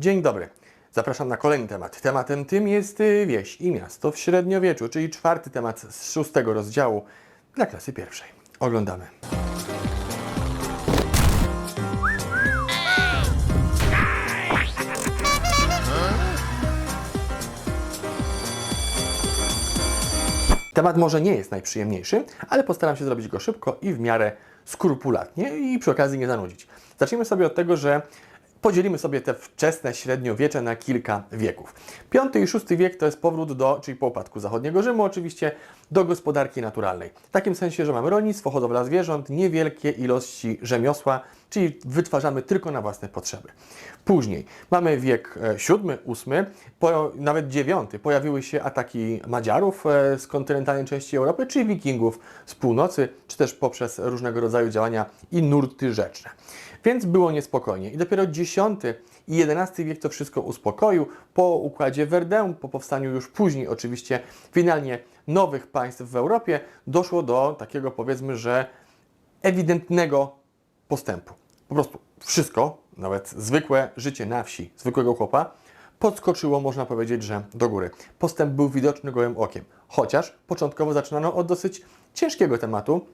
Dzień dobry. Zapraszam na kolejny temat. Tematem tym jest y, wieś i miasto w średniowieczu, czyli czwarty temat z szóstego rozdziału dla klasy pierwszej. Oglądamy. Temat może nie jest najprzyjemniejszy, ale postaram się zrobić go szybko i w miarę skrupulatnie i przy okazji nie zanudzić. Zacznijmy sobie od tego, że podzielimy sobie te wczesne średniowiecze na kilka wieków. Piąty i szósty wiek to jest powrót do, czyli po upadku zachodniego Rzymu oczywiście, do gospodarki naturalnej. W takim sensie, że mamy rolnictwo, hodowla zwierząt, niewielkie ilości rzemiosła, czyli wytwarzamy tylko na własne potrzeby. Później mamy wiek e, siódmy, ósmy, po, nawet dziewiąty. Pojawiły się ataki Madziarów e, z kontynentalnej części Europy, czy Wikingów z północy, czy też poprzez różnego rodzaju działania i nurty rzeczne. Więc było niespokojnie. I dopiero X i XI wiek to wszystko uspokoił. Po układzie Verdun, po powstaniu już później oczywiście finalnie nowych państw w Europie, doszło do takiego powiedzmy, że ewidentnego postępu. Po prostu wszystko, nawet zwykłe życie na wsi, zwykłego chłopa, podskoczyło, można powiedzieć, że do góry. Postęp był widoczny gołym okiem. Chociaż początkowo zaczynano od dosyć ciężkiego tematu,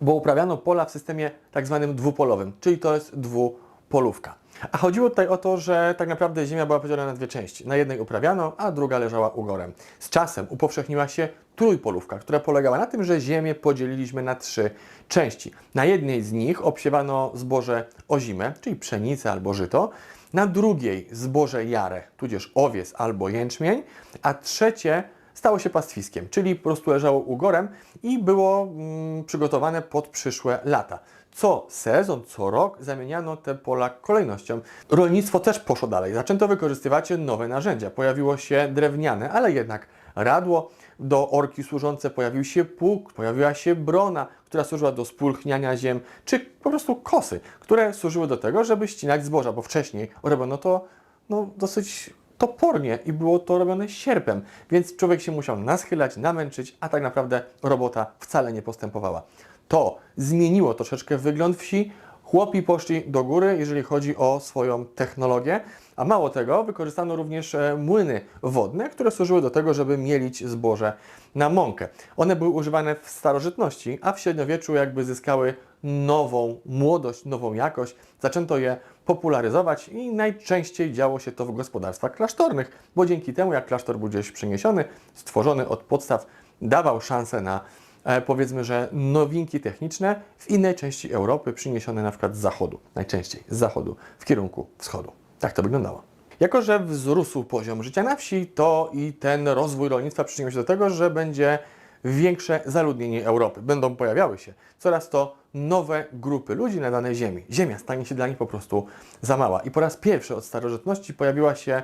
bo uprawiano pola w systemie tak zwanym dwupolowym, czyli to jest dwupolówka. A chodziło tutaj o to, że tak naprawdę ziemia była podzielona na dwie części. Na jednej uprawiano, a druga leżała ugorem. Z czasem upowszechniła się trójpolówka, która polegała na tym, że ziemię podzieliliśmy na trzy części. Na jednej z nich obsiewano zboże ozime, czyli pszenicę albo żyto, na drugiej zboże jarę, tudzież owies albo jęczmień, a trzecie stało się pastwiskiem, czyli po prostu leżało ugorem i było mm, przygotowane pod przyszłe lata. Co sezon, co rok zamieniano te pola kolejnością. Rolnictwo też poszło dalej. Zaczęto wykorzystywać nowe narzędzia. Pojawiło się drewniane, ale jednak radło. Do orki służące pojawił się pług, pojawiła się brona, która służyła do spulchniania ziem, czy po prostu kosy, które służyły do tego, żeby ścinać zboża, bo wcześniej robiono to no, dosyć topornie i było to robione sierpem, więc człowiek się musiał naschylać, namęczyć, a tak naprawdę robota wcale nie postępowała. To zmieniło troszeczkę wygląd wsi. Chłopi poszli do góry, jeżeli chodzi o swoją technologię, a mało tego, wykorzystano również e, młyny wodne, które służyły do tego, żeby mielić zboże na mąkę. One były używane w starożytności, a w średniowieczu jakby zyskały nową młodość, nową jakość. Zaczęto je popularyzować i najczęściej działo się to w gospodarstwach klasztornych, bo dzięki temu, jak klasztor był gdzieś przeniesiony, stworzony od podstaw, dawał szansę na e, powiedzmy, że nowinki techniczne w innej części Europy, przyniesione na przykład z zachodu, najczęściej z zachodu w kierunku wschodu. Tak to wyglądało. Jako, że wzrósł poziom życia na wsi, to i ten rozwój rolnictwa przyczynił się do tego, że będzie większe zaludnienie Europy. Będą pojawiały się coraz to nowe grupy ludzi na danej ziemi. Ziemia stanie się dla nich po prostu za mała. I po raz pierwszy od starożytności pojawiła się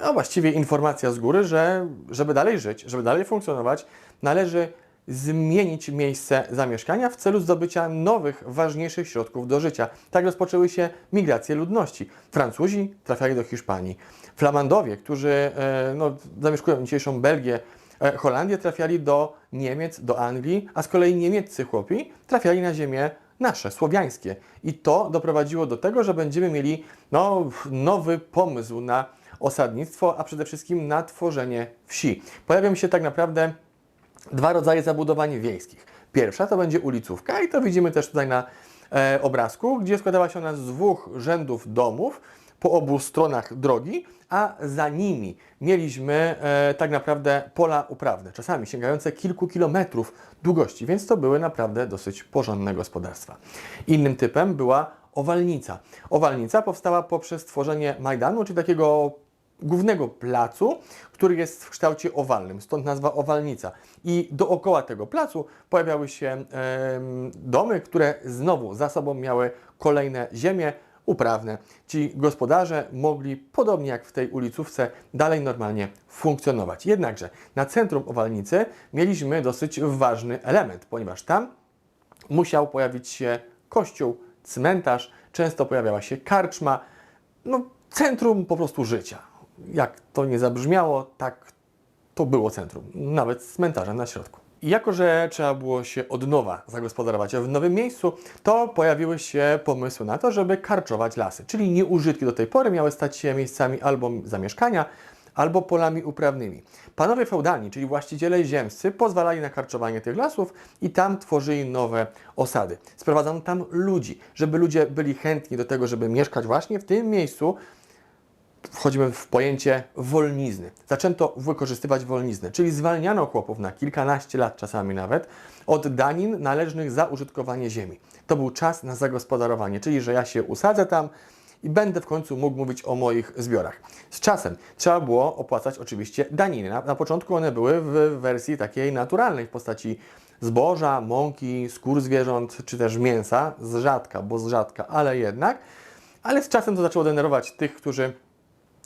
no właściwie informacja z góry, że żeby dalej żyć, żeby dalej funkcjonować, należy zmienić miejsce zamieszkania w celu zdobycia nowych, ważniejszych środków do życia. Tak rozpoczęły się migracje ludności. Francuzi trafiali do Hiszpanii. Flamandowie, którzy e, no, zamieszkują dzisiejszą Belgię, Holandię, trafiali do Niemiec, do Anglii, a z kolei niemieccy chłopi trafiali na ziemię nasze, słowiańskie. I to doprowadziło do tego, że będziemy mieli no, nowy pomysł na osadnictwo, a przede wszystkim na tworzenie wsi. Pojawią się tak naprawdę dwa rodzaje zabudowań wiejskich. Pierwsza to będzie ulicówka i to widzimy też tutaj na e, obrazku, gdzie składała się ona z dwóch rzędów domów po obu stronach drogi, a za nimi mieliśmy e, tak naprawdę pola uprawne, czasami sięgające kilku kilometrów długości, więc to były naprawdę dosyć porządne gospodarstwa. Innym typem była owalnica. Owalnica powstała poprzez tworzenie Majdanu, czyli takiego głównego placu, który jest w kształcie owalnym, stąd nazwa owalnica. I dookoła tego placu pojawiały się em, domy, które znowu za sobą miały kolejne ziemie uprawne. Ci gospodarze mogli, podobnie jak w tej ulicówce, dalej normalnie funkcjonować. Jednakże na centrum owalnicy mieliśmy dosyć ważny element, ponieważ tam musiał pojawić się kościół, cmentarz, często pojawiała się karczma, no centrum po prostu życia. Jak to nie zabrzmiało, tak to było centrum, nawet z cmentarzem na środku. I jako, że trzeba było się od nowa zagospodarować w nowym miejscu, to pojawiły się pomysły na to, żeby karczować lasy. Czyli nieużytki do tej pory miały stać się miejscami albo zamieszkania, albo polami uprawnymi. Panowie feudalni, czyli właściciele ziemscy, pozwalali na karczowanie tych lasów i tam tworzyli nowe osady. Sprowadzano tam ludzi, żeby ludzie byli chętni do tego, żeby mieszkać właśnie w tym miejscu, wchodzimy w pojęcie wolnizny. Zaczęto wykorzystywać wolniznę, czyli zwalniano chłopów na kilkanaście lat czasami nawet od danin należnych za użytkowanie ziemi. To był czas na zagospodarowanie, czyli że ja się usadzę tam i będę w końcu mógł mówić o moich zbiorach. Z czasem trzeba było opłacać oczywiście daniny. Na, na początku one były w wersji takiej naturalnej, w postaci zboża, mąki, skór zwierząt, czy też mięsa, z rzadka, bo z rzadka, ale jednak. Ale z czasem to zaczęło denerwować tych, którzy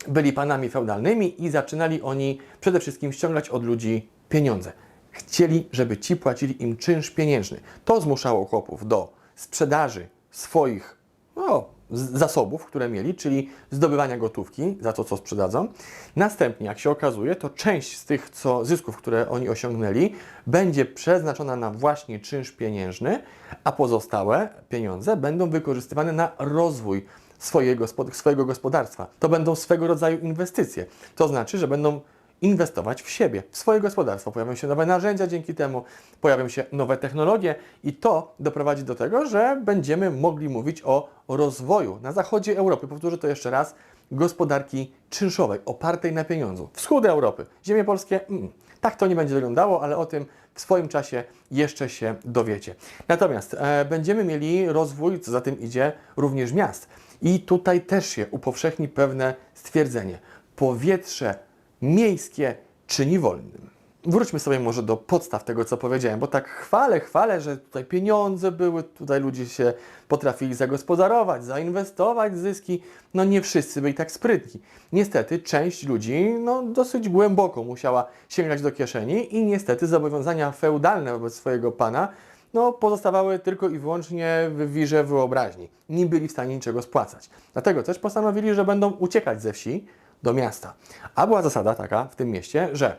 byli panami feudalnymi i zaczynali oni przede wszystkim ściągać od ludzi pieniądze. Chcieli, żeby ci płacili im czynsz pieniężny. To zmuszało chłopów do sprzedaży swoich no, zasobów, które mieli, czyli zdobywania gotówki za to, co sprzedadzą. Następnie, jak się okazuje, to część z tych co, zysków, które oni osiągnęli, będzie przeznaczona na właśnie czynsz pieniężny, a pozostałe pieniądze będą wykorzystywane na rozwój swojego, swojego gospodarstwa. To będą swego rodzaju inwestycje. To znaczy, że będą inwestować w siebie, w swoje gospodarstwo. Pojawią się nowe narzędzia dzięki temu, pojawią się nowe technologie i to doprowadzi do tego, że będziemy mogli mówić o rozwoju na zachodzie Europy. Powtórzę to jeszcze raz. Gospodarki czynszowej, opartej na pieniądzu. Wschód Europy, ziemie polskie, mm, tak to nie będzie wyglądało, ale o tym w swoim czasie jeszcze się dowiecie. Natomiast e, będziemy mieli rozwój, co za tym idzie, również miast. I tutaj też się upowszechni pewne stwierdzenie. Powietrze miejskie czyni wolnym. Wróćmy sobie może do podstaw tego, co powiedziałem, bo tak chwalę, chwalę, że tutaj pieniądze były, tutaj ludzie się potrafili zagospodarować, zainwestować zyski. No nie wszyscy byli tak sprytni. Niestety część ludzi no, dosyć głęboko musiała sięgać do kieszeni i niestety zobowiązania feudalne wobec swojego pana no, pozostawały tylko i wyłącznie w wirze wyobraźni. Nie byli w stanie niczego spłacać. Dlatego też postanowili, że będą uciekać ze wsi do miasta. A była zasada taka w tym mieście, że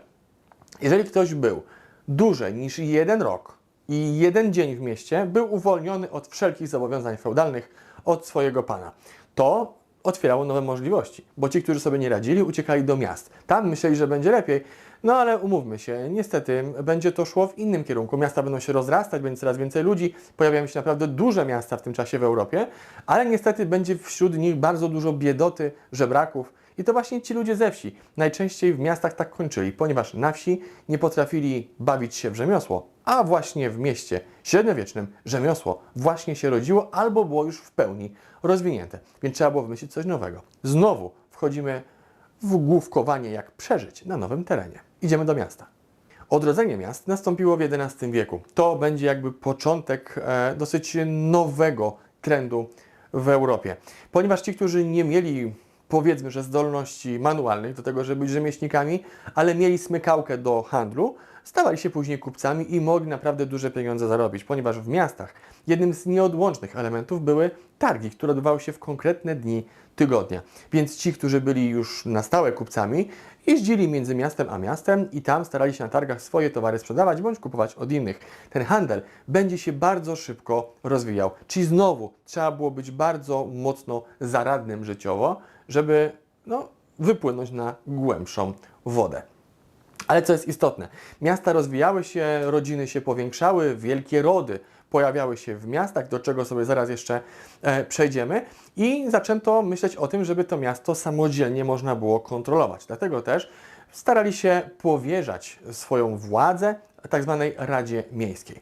jeżeli ktoś był dłużej niż jeden rok i jeden dzień w mieście, był uwolniony od wszelkich zobowiązań feudalnych od swojego pana. To otwierało nowe możliwości, bo ci, którzy sobie nie radzili, uciekali do miast. Tam myśleli, że będzie lepiej, no ale umówmy się, niestety będzie to szło w innym kierunku. Miasta będą się rozrastać, będzie coraz więcej ludzi, pojawiają się naprawdę duże miasta w tym czasie w Europie, ale niestety będzie wśród nich bardzo dużo biedoty, żebraków, i to właśnie ci ludzie ze wsi najczęściej w miastach tak kończyli, ponieważ na wsi nie potrafili bawić się w rzemiosło, a właśnie w mieście średniowiecznym rzemiosło właśnie się rodziło albo było już w pełni rozwinięte, więc trzeba było wymyślić coś nowego. Znowu wchodzimy w główkowanie, jak przeżyć na nowym terenie. Idziemy do miasta. Odrodzenie miast nastąpiło w XI wieku. To będzie jakby początek e, dosyć nowego trendu w Europie, ponieważ ci, którzy nie mieli powiedzmy, że zdolności manualnych do tego, żeby być rzemieślnikami, ale mieli smykałkę do handlu, stawali się później kupcami i mogli naprawdę duże pieniądze zarobić, ponieważ w miastach jednym z nieodłącznych elementów były targi, które odbywały się w konkretne dni tygodnia. Więc ci, którzy byli już na stałe kupcami, jeździli między miastem a miastem i tam starali się na targach swoje towary sprzedawać bądź kupować od innych. Ten handel będzie się bardzo szybko rozwijał. Czyli znowu trzeba było być bardzo mocno zaradnym życiowo, żeby no, wypłynąć na głębszą wodę. Ale co jest istotne, miasta rozwijały się, rodziny się powiększały, wielkie rody pojawiały się w miastach, do czego sobie zaraz jeszcze e, przejdziemy i zaczęto myśleć o tym, żeby to miasto samodzielnie można było kontrolować. Dlatego też starali się powierzać swoją władzę tak zwanej Radzie Miejskiej.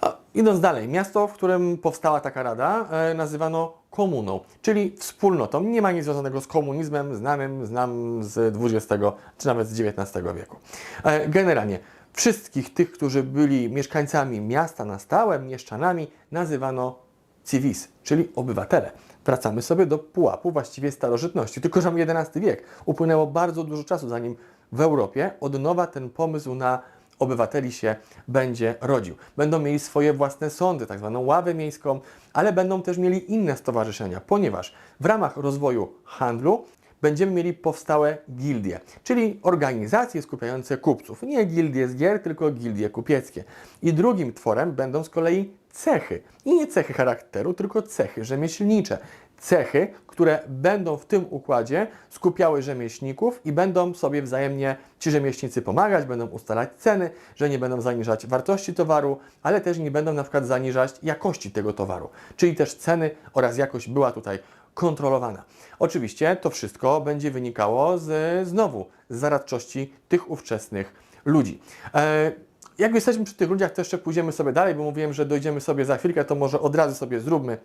A, idąc dalej, miasto, w którym powstała taka rada, e, nazywano komuną, czyli wspólnotą. Nie ma nic związanego z komunizmem znanym znam z XX czy nawet z XIX wieku. E, generalnie wszystkich tych, którzy byli mieszkańcami miasta na stałe, mieszczanami, nazywano civis, czyli obywatele. Wracamy sobie do pułapu właściwie starożytności, tylko że mamy XI wiek. Upłynęło bardzo dużo czasu, zanim w Europie od nowa ten pomysł na obywateli się będzie rodził. Będą mieli swoje własne sądy, tak zwaną ławę miejską, ale będą też mieli inne stowarzyszenia, ponieważ w ramach rozwoju handlu będziemy mieli powstałe gildie, czyli organizacje skupiające kupców. Nie gildie z gier, tylko gildie kupieckie. I drugim tworem będą z kolei cechy. I nie cechy charakteru, tylko cechy rzemieślnicze. Cechy, które będą w tym układzie skupiały rzemieślników i będą sobie wzajemnie ci rzemieślnicy pomagać, będą ustalać ceny, że nie będą zaniżać wartości towaru, ale też nie będą na przykład zaniżać jakości tego towaru. Czyli też ceny oraz jakość była tutaj kontrolowana. Oczywiście to wszystko będzie wynikało z, znowu z zaradczości tych ówczesnych ludzi. E, jak jesteśmy przy tych ludziach, to jeszcze pójdziemy sobie dalej, bo mówiłem, że dojdziemy sobie za chwilkę, to może od razu sobie zróbmy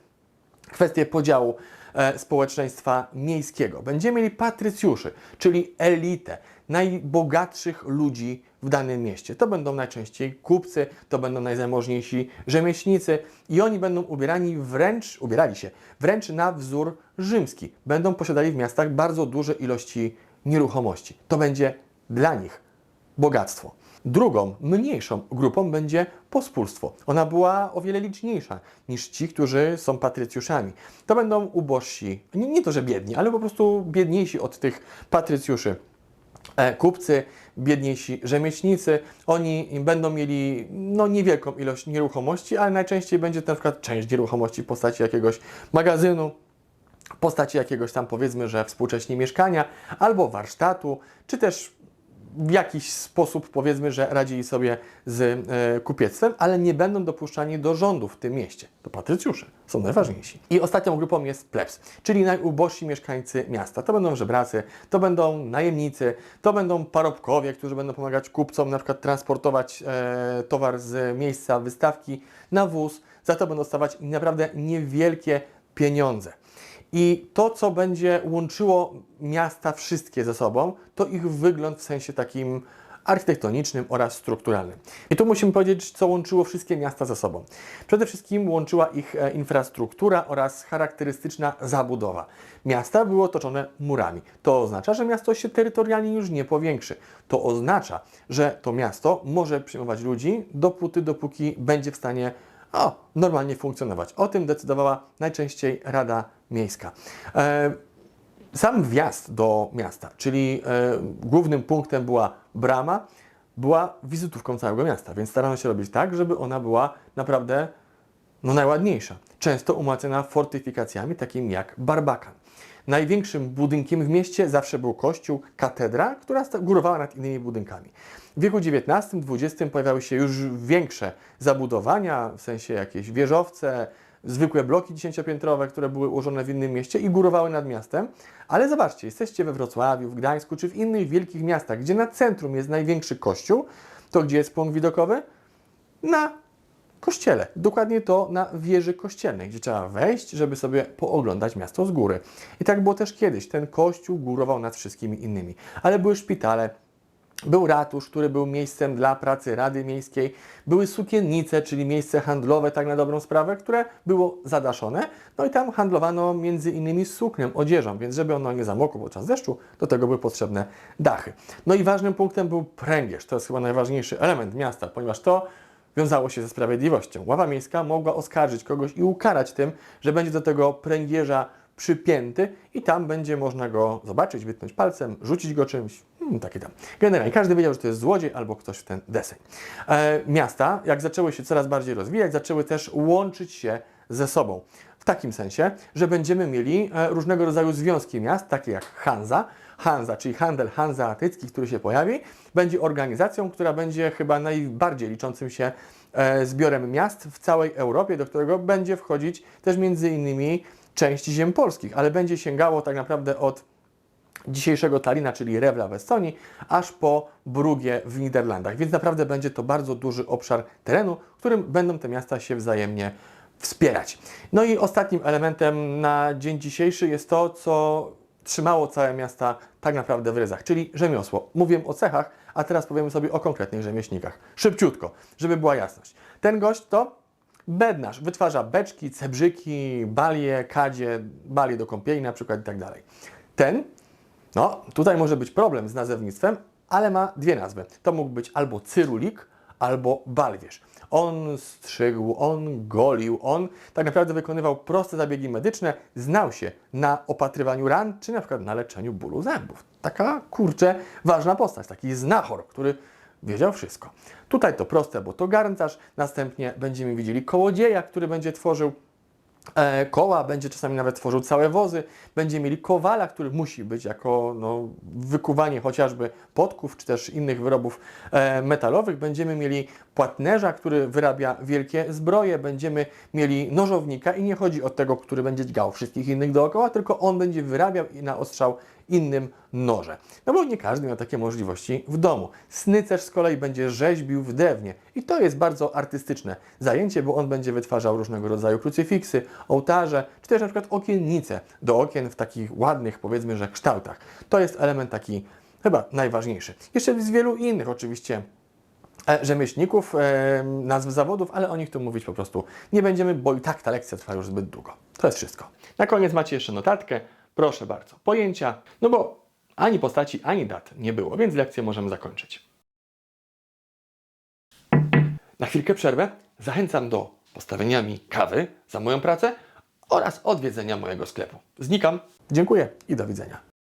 kwestię podziału e, społeczeństwa miejskiego. Będziemy mieli patrycjuszy, czyli elitę najbogatszych ludzi w danym mieście. To będą najczęściej kupcy, to będą najzamożniejsi rzemieślnicy i oni będą ubierani wręcz, ubierali się wręcz na wzór rzymski. Będą posiadali w miastach bardzo duże ilości nieruchomości. To będzie dla nich bogactwo. Drugą, mniejszą grupą będzie pospólstwo. Ona była o wiele liczniejsza niż ci, którzy są patrycjuszami. To będą ubożsi, nie, nie to, że biedni, ale po prostu biedniejsi od tych patrycjuszy. E, kupcy, biedniejsi rzemieślnicy, oni będą mieli no, niewielką ilość nieruchomości, ale najczęściej będzie to na przykład część nieruchomości w postaci jakiegoś magazynu, w postaci jakiegoś tam powiedzmy, że współcześnie mieszkania albo warsztatu, czy też w jakiś sposób powiedzmy, że radzili sobie z e, kupiectwem, ale nie będą dopuszczani do rządu w tym mieście. To patrycjusze są najważniejsi. I ostatnią grupą jest plebs, czyli najubożsi mieszkańcy miasta. To będą żebracy, to będą najemnicy, to będą parobkowie, którzy będą pomagać kupcom na przykład transportować e, towar z miejsca wystawki na wóz. Za to będą dostawać naprawdę niewielkie pieniądze. I to, co będzie łączyło miasta wszystkie ze sobą, to ich wygląd w sensie takim architektonicznym oraz strukturalnym. I tu musimy powiedzieć, co łączyło wszystkie miasta ze sobą. Przede wszystkim łączyła ich e, infrastruktura oraz charakterystyczna zabudowa. Miasta były otoczone murami. To oznacza, że miasto się terytorialnie już nie powiększy. To oznacza, że to miasto może przyjmować ludzi dopóty, dopóki będzie w stanie o, normalnie funkcjonować. O tym decydowała najczęściej Rada Miejska. E, sam wjazd do miasta, czyli e, głównym punktem była brama, była wizytówką całego miasta, więc starano się robić tak, żeby ona była naprawdę no, najładniejsza. Często umacniana fortyfikacjami, takimi jak Barbakan. Największym budynkiem w mieście zawsze był kościół, katedra, która górowała nad innymi budynkami. W wieku XIX-XX pojawiały się już większe zabudowania, w sensie jakieś wieżowce, zwykłe bloki dziesięciopiętrowe, które były ułożone w innym mieście i górowały nad miastem. Ale zobaczcie, jesteście we Wrocławiu, w Gdańsku czy w innych wielkich miastach, gdzie na centrum jest największy kościół, to gdzie jest punkt widokowy? Na kościele. Dokładnie to na wieży kościelnej, gdzie trzeba wejść, żeby sobie pooglądać miasto z góry. I tak było też kiedyś. Ten kościół górował nad wszystkimi innymi. Ale były szpitale, był ratusz, który był miejscem dla pracy Rady Miejskiej. Były sukiennice, czyli miejsce handlowe, tak na dobrą sprawę, które było zadaszone. No i tam handlowano między innymi suknią, odzieżą, więc żeby ono nie zamokło podczas deszczu, do tego były potrzebne dachy. No i ważnym punktem był pręgierz. To jest chyba najważniejszy element miasta, ponieważ to wiązało się ze sprawiedliwością. Ława miejska mogła oskarżyć kogoś i ukarać tym, że będzie do tego pręgierza przypięty i tam będzie można go zobaczyć, wytknąć palcem, rzucić go czymś, hmm, takie tam. Generalnie każdy wiedział, że to jest złodziej albo ktoś w ten deseń. E, miasta, jak zaczęły się coraz bardziej rozwijać, zaczęły też łączyć się ze sobą. W takim sensie, że będziemy mieli e, różnego rodzaju związki miast, takie jak Hanza. Hanza, czyli handel hanzeatycki, który się pojawi, będzie organizacją, która będzie chyba najbardziej liczącym się e, zbiorem miast w całej Europie, do którego będzie wchodzić też między innymi część ziem polskich, ale będzie sięgało tak naprawdę od dzisiejszego Talina, czyli Rewla w Estonii, aż po Brugie w Niderlandach. Więc naprawdę będzie to bardzo duży obszar terenu, którym będą te miasta się wzajemnie wspierać. No i ostatnim elementem na dzień dzisiejszy jest to, co trzymało całe miasta tak naprawdę w ryzach, czyli rzemiosło. Mówiłem o cechach, a teraz powiemy sobie o konkretnych rzemieślnikach. Szybciutko, żeby była jasność. Ten gość to bednarz. Wytwarza beczki, cebrzyki, balie, kadzie, balie do kąpieli na przykład i tak dalej. Ten no, tutaj może być problem z nazewnictwem, ale ma dwie nazwy. To mógł być albo cyrulik, albo balwierz. On strzygł, on golił, on tak naprawdę wykonywał proste zabiegi medyczne, znał się na opatrywaniu ran, czy na przykład na leczeniu bólu zębów. Taka, kurczę, ważna postać, taki znachor, który wiedział wszystko. Tutaj to proste, bo to garncarz, następnie będziemy widzieli kołodzieja, który będzie tworzył e, koła, będzie czasami nawet tworzył całe wozy, będzie mieli kowala, który musi być jako no, wykuwanie chociażby podków czy też innych wyrobów e, metalowych, będziemy mieli płatnerza, który wyrabia wielkie zbroje, będziemy mieli nożownika i nie chodzi o tego, który będzie dźgał wszystkich innych dookoła, tylko on będzie wyrabiał i na ostrzał innym noże. No bo nie każdy miał takie możliwości w domu. Snycerz z kolei będzie rzeźbił w drewnie i to jest bardzo artystyczne zajęcie, bo on będzie wytwarzał różnego rodzaju krucyfiksy, ołtarze, czy też na przykład okiennice do okien w takich ładnych, powiedzmy, że kształtach. To jest element taki chyba najważniejszy. Jeszcze z wielu innych oczywiście e, rzemieślników, e, nazw zawodów, ale o nich tu mówić po prostu nie będziemy, bo i tak ta lekcja trwa już zbyt długo. To jest wszystko. Na koniec macie jeszcze notatkę. Proszę bardzo, pojęcia, no bo ani postaci, ani dat nie było, więc lekcję możemy zakończyć. Na chwilkę przerwę zachęcam do postawienia mi kawy za moją pracę oraz odwiedzenia mojego sklepu. Znikam. Dziękuję i do widzenia.